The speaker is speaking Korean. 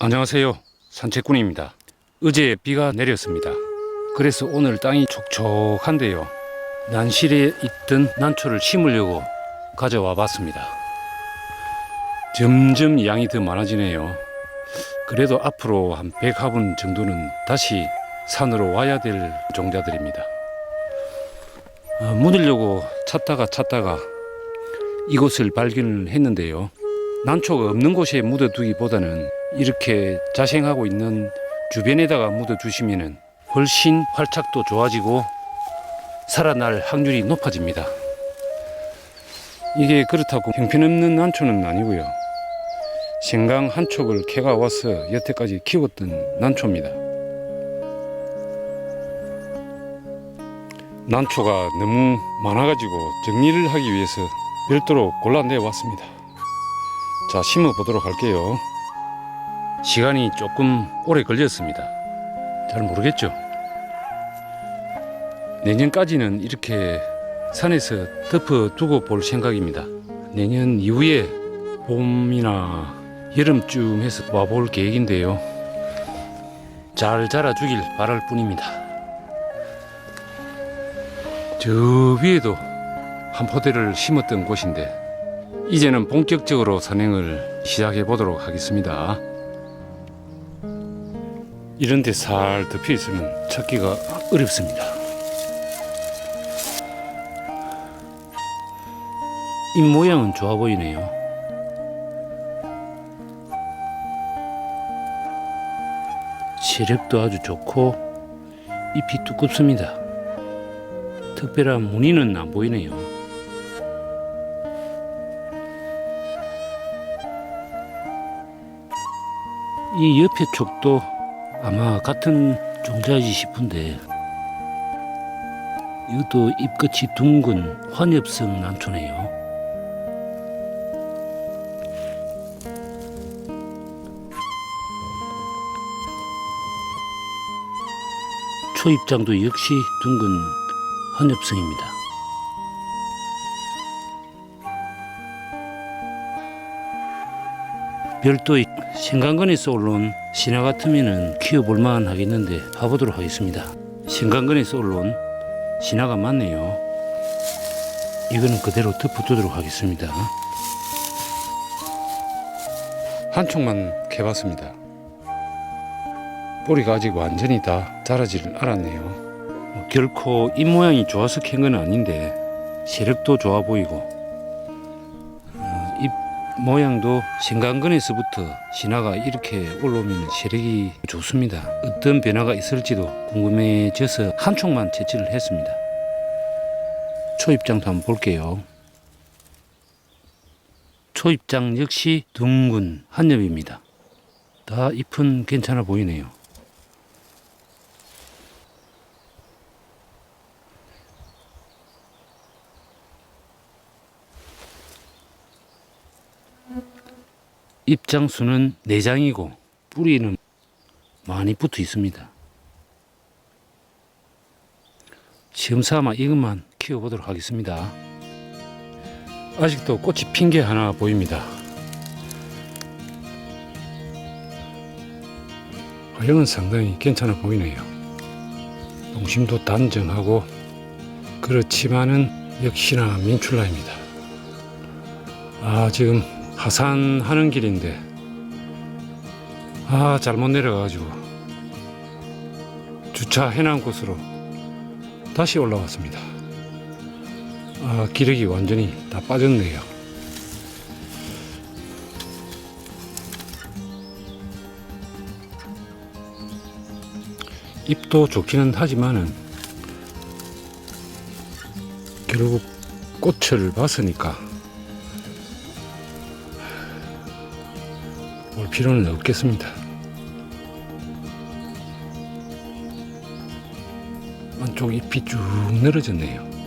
안녕하세요. 산책꾼입니다. 어제 비가 내렸습니다. 그래서 오늘 땅이 촉촉한데요. 난실에 있던 난초를 심으려고 가져와 봤습니다. 점점 양이 더 많아지네요. 그래도 앞으로 한 100화분 정도는 다시 산으로 와야 될 종자들입니다. 어, 묻으려고 찾다가 찾다가 이곳을 발견을 했는데요. 난초가 없는 곳에 묻어두기보다는 이렇게 자생하고 있는 주변에다가 묻어두시면 훨씬 활착도 좋아지고 살아날 확률이 높아집니다. 이게 그렇다고 형편없는 난초는 아니고요. 생강 한 촉을 캐가 와서 여태까지 키웠던 난초입니다. 난초가 너무 많아가지고 정리를 하기 위해서 별도로 골라내 왔습니다. 자, 심어 보도록 할게요. 시간이 조금 오래 걸렸습니다. 잘 모르겠죠? 내년까지는 이렇게 산에서 덮어 두고 볼 생각입니다. 내년 이후에 봄이나 여름쯤 해서 와볼 계획인데요. 잘 자라주길 바랄 뿐입니다. 저 위에도 한 포대를 심었던 곳인데 이제는 본격적으로 산행을 시작해 보도록 하겠습니다. 이런 데 살 덮여 있으면 찾기가 어렵습니다. 잎 모양은 좋아 보이네요. 시력도 아주 좋고 잎이 두껍습니다. 특별한 무늬는 안 보이네요. 이 옆에 쪽도 아마 같은 종자이지 싶은데 이것도 잎끝이 둥근 환엽성 난초네요. 초입장도 역시 둥근 환엽성입니다. 별도의 신강건에서 올라온 신화 같으면은 키워볼 만 하겠는데 봐보도록 하겠습니다. 신강건에서 올라온 신화가 맞네요. 이거는 그대로 덮어두도록 하겠습니다. 한 촉만 캐봤습니다. 뿌리가 아직 완전히 다 자라지를 않았네요. 뭐 결코 잎 모양이 좋아서 캔 건 아닌데 세력도 좋아 보이고 모양도 신강근에서부터 신화가 이렇게 올라오면 세력이 좋습니다. 어떤 변화가 있을지도 궁금해져서 한 촉만 채취를 했습니다. 초입장도 한번 볼게요. 초입장 역시 둥근 한엽입니다. 다 잎은 괜찮아 보이네요. 입장수는 4장이고 뿌리는 많이 붙어 있습니다. 시험 삼아 이것만 키워보도록 하겠습니다. 아직도 꽃이 핀 게 하나 보입니다. 화형은 상당히 괜찮아 보이네요. 농심도 단정하고 그렇지만은 역시나 민출라입니다. 아 지금 하산하는 길인데 아 잘못 내려가지고 주차해놓은 곳으로 다시 올라왔습니다. 아 기력이 완전히 다 빠졌네요. 잎도 좋기는 하지만은 결국 꽃을 봤으니까 볼 필요는 없겠습니다. 안쪽 잎이 쭉 늘어졌네요.